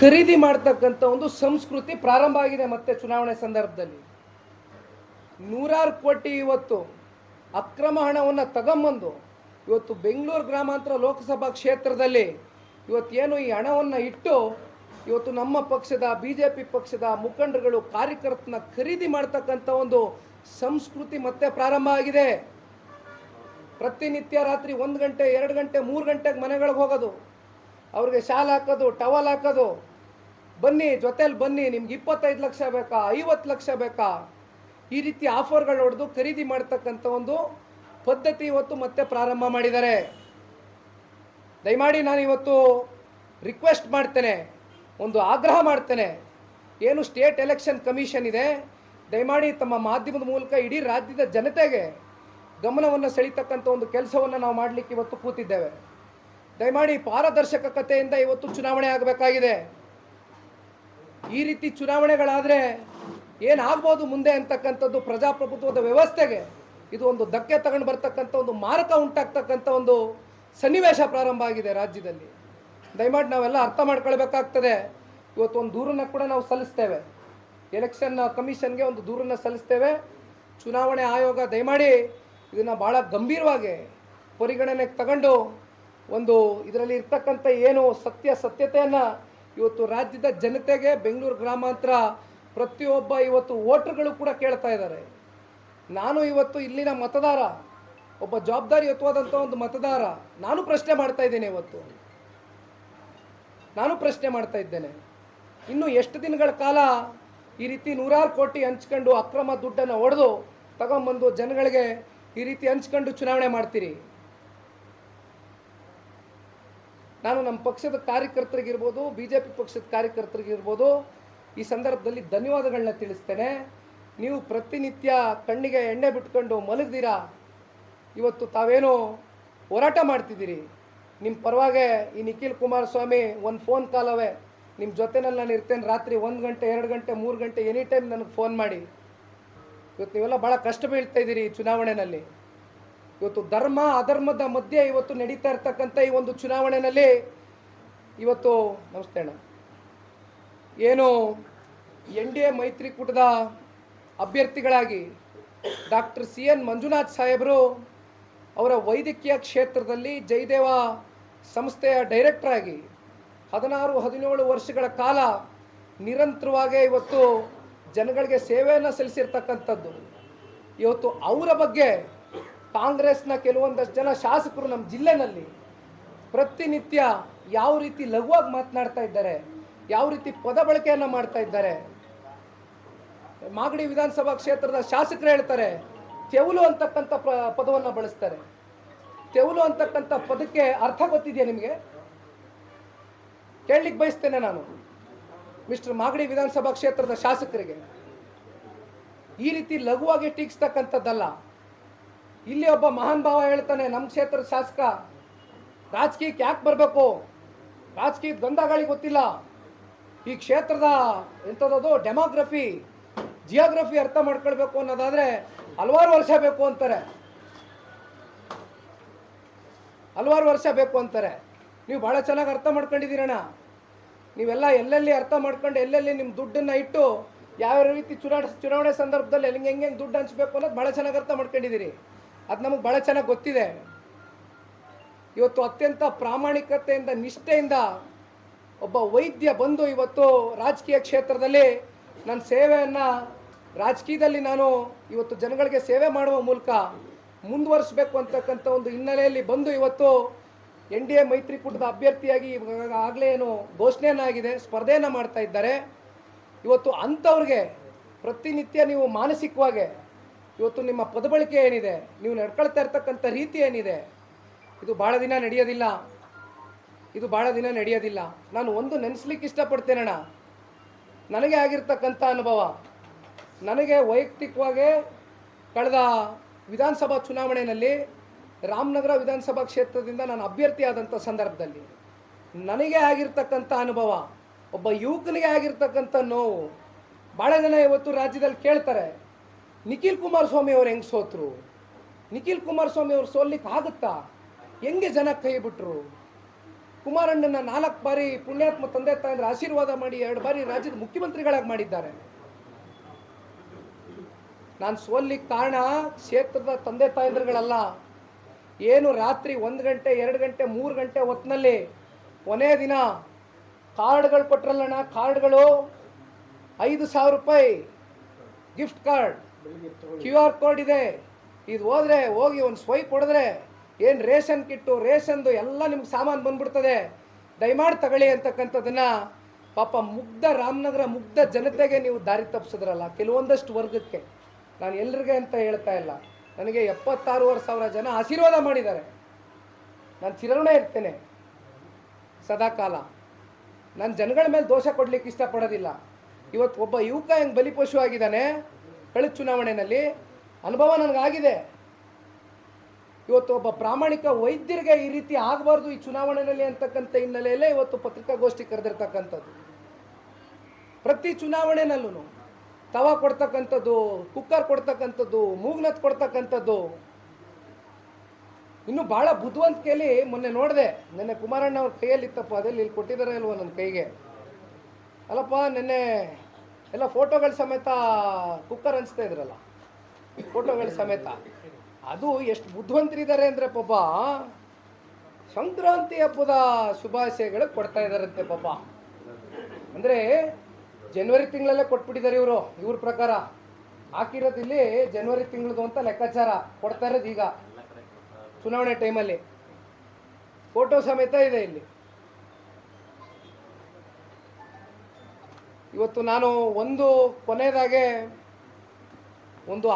ಖರೀದಿ ಮಾಡ್ತಕ್ಕಂಥ ಒಂದು ಸಂಸ್ಕೃತಿ ಪ್ರಾರಂಭ ಆಗಿದೆ ಮತ್ತೆ ಚುನಾವಣೆ ಸಂದರ್ಭದಲ್ಲಿ. ನೂರಾರು ಕೋಟಿ ಇವತ್ತು ಅಕ್ರಮ ಹಣವನ್ನು ತಗೊಂಬಂದು ಇವತ್ತು ಬೆಂಗಳೂರು ಗ್ರಾಮಾಂತರ ಲೋಕಸಭಾ ಕ್ಷೇತ್ರದಲ್ಲಿ ಇವತ್ತೇನು ಈ ಹಣವನ್ನು ಇಟ್ಟು ಇವತ್ತು ನಮ್ಮ ಪಕ್ಷದ ಬಿ ಜೆ ಪಿ ಪಕ್ಷದ ಮುಖಂಡರುಗಳು, ಕಾರ್ಯಕರ್ತನ ಖರೀದಿ ಮಾಡ್ತಕ್ಕಂಥ ಒಂದು ಸಂಸ್ಕೃತಿ ಮತ್ತೆ ಪ್ರಾರಂಭ ಆಗಿದೆ. ಪ್ರತಿನಿತ್ಯ ರಾತ್ರಿ ಒಂದು ಗಂಟೆ, ಎರಡು ಗಂಟೆ, ಮೂರು ಗಂಟೆಗೆ ಮನೆಗಳಿಗೆ ಹೋಗೋದು. ಅವ್ರಿಗೆ ಶಾಲ್ ಹಾಕೋದು ಟವಲ್ ಹಾಕೋದು. ಬನ್ನಿ, ಜೊತೆಲಿ ಬನ್ನಿ, ನಿಮ್ಗೆ ಇಪ್ಪತ್ತೈದು ಲಕ್ಷ ಬೇಕಾ, ಐವತ್ತು ಲಕ್ಷ ಬೇಕಾ? ಈ ರೀತಿ ಆಫರ್ಗಳು ಹೊಡೆದು ಖರೀದಿ ಮಾಡ್ತಕ್ಕಂಥ ಒಂದು ಪದ್ಧತಿ ಇವತ್ತು ಮತ್ತೆ ಪ್ರಾರಂಭ ಮಾಡಿದ್ದಾರೆ. ದಯಮಾಡಿ ನಾನು ಇವತ್ತು ರಿಕ್ವೆಸ್ಟ್ ಮಾಡ್ತೇನೆ, ಒಂದು ಆಗ್ರಹ ಮಾಡ್ತೇನೆ. ಏನು ಸ್ಟೇಟ್ ಎಲೆಕ್ಷನ್ ಕಮಿಷನ್ ಇದೆ, ದಯಮಾಡಿ ತಮ್ಮ ಮಾಧ್ಯಮದ ಮೂಲಕ ಇಡೀ ರಾಜ್ಯದ ಜನತೆಗೆ ಗಮನವನ್ನು ಸೆಳೀತಕ್ಕಂಥ ಒಂದು ಕೆಲಸವನ್ನು ನಾವು ಮಾಡಲಿಕ್ಕೆ ಇವತ್ತು ಕೂತಿದ್ದೇವೆ. ದಯಮಾಡಿ ಪಾರದರ್ಶಕತೆಯಿಂದ ಇವತ್ತು ಚುನಾವಣೆ ಆಗಬೇಕಾಗಿದೆ. ಈ ರೀತಿ ಚುನಾವಣೆಗಳಾದರೆ ಏನಾಗ್ಬೋದು ಮುಂದೆ ಅಂತಕ್ಕಂಥದ್ದು ಪ್ರಜಾಪ್ರಭುತ್ವದ ವ್ಯವಸ್ಥೆಗೆ? ಇದು ಒಂದು ಧಕ್ಕೆ ತಗೊಂಡು ಬರ್ತಕ್ಕಂಥ ಒಂದು ಮಾರಕ ಉಂಟಾಗ್ತಕ್ಕಂಥ ಒಂದು ಸನ್ನಿವೇಶ ಪ್ರಾರಂಭ ಆಗಿದೆ ರಾಜ್ಯದಲ್ಲಿ. ದಯಮಾಡಿ ನಾವೆಲ್ಲ ಅರ್ಥ ಮಾಡ್ಕೊಳ್ಬೇಕಾಗ್ತದೆ. ಇವತ್ತು ಒಂದು ದೂರನ್ನು ಕೂಡ ನಾವು ಸಲ್ಲಿಸ್ತೇವೆ. ಎಲೆಕ್ಷನ್ ಕಮಿಷನ್ಗೆ ಒಂದು ದೂರನ್ನು ಸಲ್ಲಿಸ್ತೇವೆ. ಚುನಾವಣೆ ಆಯೋಗ ದಯಮಾಡಿ ಇದನ್ನು ಭಾಳ ಗಂಭೀರವಾಗಿ ಪರಿಗಣನೆಗೆ ತಗೊಂಡು ಒಂದು ಇದರಲ್ಲಿ ಇರ್ತಕ್ಕಂಥ ಏನು ಸತ್ಯ ಸತ್ಯತೆಯನ್ನು ಇವತ್ತು ರಾಜ್ಯದ ಜನತೆಗೆ ಬೆಂಗಳೂರು ಗ್ರಾಮಾಂತರ ಪ್ರತಿಯೊಬ್ಬ ಇವತ್ತು ವೋಟರ್ಗಳು ಕೂಡ ಕೇಳ್ತಾ ಇದ್ದಾರೆ. ನಾನು ಇವತ್ತು ಇಲ್ಲಿನ ಮತದಾರ, ಒಬ್ಬ ಜವಾಬ್ದಾರಿಯುತವಾದಂಥ ಒಂದು ಮತದಾರ, ನಾನು ಪ್ರಶ್ನೆ ಮಾಡ್ತಾ ಇದ್ದೇನೆ ಇವತ್ತು. ನಾನು ಪ್ರಶ್ನೆ ಮಾಡ್ತಾ ಇದ್ದೇನೆ. ಇನ್ನು ಎಷ್ಟು ದಿನಗಳ ಕಾಲ ಈ ರೀತಿ ನೂರಾರು ಕೋಟಿ ಹಂಚ್ಕೊಂಡು ಅಕ್ರಮ ದುಡ್ಡನ್ನು ಹೊಡೆದು ತಗೊಂಬಂದು ಜನಗಳಿಗೆ ಈ ರೀತಿ ಹಂಚ್ಕೊಂಡು ಚುನಾವಣೆ ಮಾಡ್ತೀರಿ? ನಾನು ನಮ್ಮ ಪಕ್ಷದ ಕಾರ್ಯಕರ್ತರಿಗಿರ್ಬೋದು ಬಿ ಜೆ ಪಿ ಪಕ್ಷದ ಕಾರ್ಯಕರ್ತರಿಗಿರ್ಬೋದು, ಈ ಸಂದರ್ಭದಲ್ಲಿ ಧನ್ಯವಾದಗಳನ್ನ ತಿಳಿಸ್ತೇನೆ. ನೀವು ಪ್ರತಿನಿತ್ಯ ಕಣ್ಣಿಗೆ ಎಣ್ಣೆ ಬಿಟ್ಕೊಂಡು ಮಲಗ್ದಿರಾ? ಇವತ್ತು ತಾವೇನು ಹೋರಾಟ ಮಾಡ್ತಿದ್ದೀರಿ. ನಿಮ್ಮ ಪರವಾಗೆ ಈ ನಿಖಿಲ್ ಕುಮಾರಸ್ವಾಮಿ ಒಂದು ಫೋನ್ ಕಾಲವೇ. ನಿಮ್ಮ ಜೊತೆನಲ್ಲಿ ನಾನು ಇರ್ತೇನೆ ರಾತ್ರಿ ಒಂದು ಗಂಟೆ, ಎರಡು ಗಂಟೆ, ಮೂರು ಗಂಟೆ ಎನಿ ಟೈಮ್ ನನಗೆ ಫೋನ್ ಮಾಡಿ. ಇವತ್ತು ನೀವೆಲ್ಲ ಭಾಳ ಕಷ್ಟ ಬೀಳ್ತಾ ಇದ್ದೀರಿ ಈ ಚುನಾವಣೆಯಲ್ಲಿ ಇವತ್ತು ಧರ್ಮ ಅಧರ್ಮದ ಮಧ್ಯೆ ಇವತ್ತು ನಡೀತಾ ಇರ್ತಕ್ಕಂಥ ಈ ಒಂದು ಚುನಾವಣೆಯಲ್ಲಿ ಇವತ್ತು, ನಮಸ್ತೆ ಅಣ್ಣ. ಏನು ಎನ್ ಡಿ ಎ ಮೈತ್ರಿಕೂಟದ ಅಭ್ಯರ್ಥಿಗಳಾಗಿ ಡಾಕ್ಟರ್ ಸಿ ಎನ್ ಮಂಜುನಾಥ್ ಸಾಹೇಬರು ಅವರ ವೈದ್ಯಕೀಯ ಕ್ಷೇತ್ರದಲ್ಲಿ ಜಯದೇವ ಸಂಸ್ಥೆಯ ಡೈರೆಕ್ಟರ್ ಆಗಿ ಹದಿನಾರು, ಹದಿನೇಳು ವರ್ಷಗಳ ಕಾಲ ನಿರಂತರವಾಗಿ ಇವತ್ತು ಜನಗಳಿಗೆ ಸೇವೆಯನ್ನು ಸಲ್ಲಿಸಿರ್ತಕ್ಕಂಥದ್ದು. ಇವತ್ತು ಅವರ ಬಗ್ಗೆ ಕಾಂಗ್ರೆಸ್ನ ಕೆಲವೊಂದಷ್ಟು ಜನ ಶಾಸಕರು ನಮ್ಮ ಜಿಲ್ಲೆನಲ್ಲಿ ಪ್ರತಿನಿತ್ಯ ಯಾವ ರೀತಿ ಲಘುವಾಗಿ ಮಾತನಾಡ್ತಾ ಇದ್ದಾರೆ, ಯಾವ ರೀತಿ ಪದ ಬಳಕೆಯನ್ನು ಮಾಡ್ತಾ ಇದ್ದಾರೆ, ಮಾಗಡಿ ವಿಧಾನಸಭಾ ಕ್ಷೇತ್ರದ ಶಾಸಕರು ಹೇಳ್ತಾರೆ, ತೆವಲು ಅಂತಕ್ಕಂಥ ಪ ಪದವನ್ನು ಬಳಸ್ತಾರೆ. ತೆವಲು ಅಂತಕ್ಕಂಥ ಪದಕ್ಕೆ ಅರ್ಥ ಗೊತ್ತಿದೆಯಾ ನಿಮಗೆ? ಕೇಳಲಿಕ್ಕೆ ಬಯಸ್ತೇನೆ ನಾನು ಮಿಸ್ಟರ್ ಮಾಗಡಿ ವಿಧಾನಸಭಾ ಕ್ಷೇತ್ರದ ಶಾಸಕರಿಗೆ. ಈ ರೀತಿ ಲಘುವಾಗಿ ಟೀಕಿಸ್ತಕ್ಕಂಥದ್ದಲ್ಲ. ಇಲ್ಲಿ ಒಬ್ಬ ಮಹಾನ್ ಭಾವ ಹೇಳ್ತಾನೆ ನಮ್ಮ ಕ್ಷೇತ್ರದ ಶಾಸಕ, ರಾಜಕೀಯಕ್ಕೆ ಯಾಕೆ ಬರಬೇಕು? ರಾಜಕೀಯ ದ್ವಂದ್ವಗಳಿಗೆ ಗೊತ್ತಿಲ್ಲ. ಈ ಕ್ಷೇತ್ರದ ಎಂಥದ್ದು ಡೆಮೋಗ್ರಫಿ, ಜಿಯೋಗ್ರಫಿ ಅರ್ಥ ಮಾಡ್ಕೊಳ್ಬೇಕು ಅನ್ನೋದಾದರೆ ಹಲವಾರು ವರ್ಷ ಬೇಕು ಅಂತಾರೆ. ಹಲವಾರು ವರ್ಷ ಬೇಕು ಅಂತಾರೆ. ನೀವು ಭಾಳ ಚೆನ್ನಾಗಿ ಅರ್ಥ ಮಾಡ್ಕೊಂಡಿದ್ದೀರಣ್ಣ. ನೀವೆಲ್ಲ ಎಲ್ಲೆಲ್ಲಿ ಅರ್ಥ ಮಾಡ್ಕೊಂಡು ಎಲ್ಲೆಲ್ಲಿ ನಿಮ್ಮ ದುಡ್ಡನ್ನು ಇಟ್ಟು ಯಾವ ರೀತಿ ಚುನಾವಣೆ ಚುನಾವಣೆ ಸಂದರ್ಭದಲ್ಲಿ ಹೆಂಗೆ ಹೆಂಗೆ ದುಡ್ಡು ಹಂಚಬೇಕು ಅನ್ನೋದು ಭಾಳ ಚೆನ್ನಾಗಿ ಅರ್ಥ ಮಾಡ್ಕೊಂಡಿದ್ದೀರಿ. ಅದು ನಮಗೆ ಭಾಳ ಚೆನ್ನಾಗಿ ಗೊತ್ತಿದೆ. ಇವತ್ತು ಅತ್ಯಂತ ಪ್ರಾಮಾಣಿಕತೆಯಿಂದ, ನಿಷ್ಠೆಯಿಂದ ಒಬ್ಬ ವೈದ್ಯ ಬಂದು ಇವತ್ತು ರಾಜಕೀಯ ಕ್ಷೇತ್ರದಲ್ಲಿ ನನ್ನ ಸೇವೆಯನ್ನು, ರಾಜಕೀಯದಲ್ಲಿ ನಾನು ಇವತ್ತು ಜನಗಳಿಗೆ ಸೇವೆ ಮಾಡುವ ಮೂಲಕ ಮುಂದುವರಿಸಬೇಕು ಅಂತಕ್ಕಂಥ ಒಂದು ಹಿನ್ನೆಲೆಯಲ್ಲಿ ಬಂದು ಇವತ್ತು ಎನ್ ಡಿ ಎ ಮೈತ್ರಿಕೂಟದ ಅಭ್ಯರ್ಥಿಯಾಗಿ ಆಗಲೇ ಏನು ಘೋಷಣೆಯನ್ನಾಗಿದೆ, ಸ್ಪರ್ಧೆಯನ್ನು ಮಾಡ್ತಾ ಇದ್ದಾರೆ. ಇವತ್ತು ಅಂಥವ್ರಿಗೆ ಪ್ರತಿನಿತ್ಯ ನೀವು ಮಾನಸಿಕವಾಗಿ ಇವತ್ತು ನಿಮ್ಮ ಪದಬಳಕೆ ಏನಿದೆ? ನೀವು ನಡ್ಕೊಳ್ತಾ ಇರ್ತಕ್ಕಂಥ ರೀತಿ ಏನಿದೆ? ಇದು ಭಾಳ ದಿನ ನಡೆಯೋದಿಲ್ಲ. ಇದು ಭಾಳ ದಿನ ನಡೆಯೋದಿಲ್ಲ. ನಾನು ಒಂದು ನೆನೆಸ್ಲಿಕ್ಕೆ ಇಷ್ಟಪಡ್ತೇನಣ್ಣ. ನನಗೆ ಆಗಿರ್ತಕ್ಕಂಥ ಅನುಭವ. ನನಗೆ ವೈಯಕ್ತಿಕವಾಗಿ ಕಳೆದ ವಿಧಾನಸಭಾ ಚುನಾವಣೆಯಲ್ಲಿ ರಾಮನಗರ ವಿಧಾನಸಭಾ ಕ್ಷೇತ್ರದಿಂದ ನಾನು ಅಭ್ಯರ್ಥಿ ಆದಂಥ ಸಂದರ್ಭದಲ್ಲಿ ನನಗೆ ಆಗಿರ್ತಕ್ಕಂಥ ಅನುಭವ, ಒಬ್ಬ ಯುವಕನಿಗೆ ಆಗಿರ್ತಕ್ಕಂಥ ನೋವು ಭಾಳ ಜನ ಇವತ್ತು ರಾಜ್ಯದಲ್ಲಿ ಕೇಳ್ತಾರೆ. ನಿಖಿಲ್ ಕುಮಾರಸ್ವಾಮಿ ಅವ್ರು ಹೆಂಗೆ ಸೋತರು? ನಿಖಿಲ್ ಕುಮಾರಸ್ವಾಮಿ ಅವ್ರು ಸೋಲಿಕ್ಕೆ ಆಗುತ್ತಾ? ಹೆಂಗೆ ಜನ ಕೈ ಬಿಟ್ರು? ಕುಮಾರಣ್ಣನ ನಾಲ್ಕು ಬಾರಿ ಪುಣ್ಯಾತ್ಮ ತಂದೆ ತಾಯಂದ್ರ ಆಶೀರ್ವಾದ ಮಾಡಿ ಎರಡು ಬಾರಿ ರಾಜ್ಯದ ಮುಖ್ಯಮಂತ್ರಿಗಳಾಗಿ ಮಾಡಿದ್ದಾರೆ. ನಾನು ಸೋಲಿಗೆ ಕಾರಣ ಕ್ಷೇತ್ರದ ತಂದೆ ತಾಯಂದ್ರಗಳಲ್ಲ. ಏನು ರಾತ್ರಿ ಒಂದು ಗಂಟೆ, ಎರಡು ಗಂಟೆ, ಮೂರು ಗಂಟೆ ಹೊತ್ತಿನಲ್ಲಿ ಕೊನೆಯ ದಿನ ಕಾರ್ಡ್ಗಳು ಕೊಟ್ಟರಲ್ಲಣ್ಣ ಕಾರ್ಡ್ಗಳು ಐದು ಸಾವಿರ ರೂಪಾಯಿ gift card. Q R code ಇದೆ. ಇದು ಹೋದ್ರೆ, ಹೋಗಿ ಒಂದು ಸ್ವೈಪ್ ಹೊಡೆದ್ರೆ ಏನು ರೇಷನ್ ಕಿಟ್ಟು, ರೇಷನ್ದು ಎಲ್ಲ ನಿಮ್ಗೆ ಸಾಮಾನು ಬಂದ್ಬಿಡ್ತದೆ. ದಯಮಾಡಿ ತಗೊಳ್ಳಿ ಅಂತಕ್ಕಂಥದ್ದನ್ನು ಪಾಪ ಮುಗ್ಧ ರಾಮನಗರ ಮುಗ್ಧ ಜನತೆಗೆ ನೀವು ದಾರಿ ತಪ್ಪಿಸಿದ್ರಲ್ಲ ಕೆಲವೊಂದಷ್ಟು ವರ್ಗಕ್ಕೆ. ನಾನು ಎಲ್ರಿಗೆ ಅಂತ ಹೇಳ್ತಾ ಇಲ್ಲ. ನನಗೆ ಎಪ್ಪತ್ತಾರೂವರೆ ಸಾವಿರ ಜನ ಆಶೀರ್ವಾದ ಮಾಡಿದ್ದಾರೆ. ನಾನು ಚಿರಋಣ ಇರ್ತೇನೆ. ಸದಾಕಾಲ. ನಾನು ಜನಗಳ ಮೇಲೆ ದೋಷ ಕೊಡಲಿಕ್ಕೆ ಇಷ್ಟಪಡೋದಿಲ್ಲ. ಇವತ್ತು ಒಬ್ಬ ಯುವಕ ಹೆಂಗೆ ಬಲಿಪಶು ಆಗಿದ್ದಾನೆ ಕಳೆದ ಚುನಾವಣೆಯಲ್ಲಿ ಅನುಭವ ನನಗಾಗಿದೆ. ಇವತ್ತು ಒಬ್ಬ ಪ್ರಾಮಾಣಿಕ ವೈದ್ಯರಿಗೆ ಈ ರೀತಿ ಆಗಬಾರ್ದು ಈ ಚುನಾವಣೆಯಲ್ಲಿ ಅಂತಕ್ಕಂಥ ಹಿನ್ನೆಲೆಯಲ್ಲೇ ಇವತ್ತು ಪತ್ರಿಕಾಗೋಷ್ಠಿ ಕರೆದಿರ್ತಕ್ಕಂಥದ್ದು. ಪ್ರತಿ ಚುನಾವಣೆನಲ್ಲೂ ತವಾ ಕೊಡ್ತಕ್ಕಂಥದ್ದು, ಕುಕ್ಕರ್ ಕೊಡ್ತಕ್ಕಂಥದ್ದು, ಮೂಗ್ನತ್ ಕೊಡ್ತಕ್ಕಂಥದ್ದು. ಇನ್ನು ಭಾಳ ಬುದ್ಧಿವಂತಿಕೆಯಲ್ಲಿ ಮೊನ್ನೆ ನೋಡಿದೆ, ನಿನ್ನೆ ಕುಮಾರಣ್ಣ ಅವ್ರ ಕೈಯಲ್ಲಿ ಇತ್ತಪ್ಪ ಅದಲ್ಲಿ ಇಲ್ಲಿ ಕೊಟ್ಟಿದ್ದಾರೆ ಅಲ್ವ ನನ್ನ ಕೈಗೆ. ಅಲ್ಲಪ್ಪ, ನಿನ್ನೆ ಎಲ್ಲ ಫೋಟೋಗಳ ಸಮೇತ ಕುಕ್ಕರ್ ಅನಿಸ್ತಾ ಇದ್ರಲ್ಲ. ಫೋಟೋಗಳ ಸಮೇತ. ಅದು ಎಷ್ಟು ಬುದ್ಧಿವಂತರಿದ್ದಾರೆ ಅಂದರೆ ಪಾಪ, ಸಂಕ್ರಾಂತಿ ಹಬ್ಬದ ಶುಭಾಶಯಗಳು ಕೊಡ್ತಾ ಇದ್ದಾರಂತೆ ಪಾಪ. ಅಂದರೆ ಜನವರಿ ತಿಂಗಳಲ್ಲೇ ಕೊಟ್ಬಿಟ್ಟಿದ್ದಾರೆ ಇವರು, ಇವ್ರ ಪ್ರಕಾರ. ಹಾಕಿರೋದು ಇಲ್ಲಿ ಜನವರಿ ತಿಂಗಳದು ಅಂತ ಲೆಕ್ಕಾಚಾರ ಕೊಡ್ತಾ ಇರೋದು ಈಗ. ಚುನಾವಣೆ ಟೈಮಲ್ಲಿ ಫೋಟೋ ಸಮೇತ ಇದೆ ಇಲ್ಲಿ. ಇವತ್ತು ನಾನು ಒಂದು ಕೊನೆಯದಾಗೆ ಒಂದು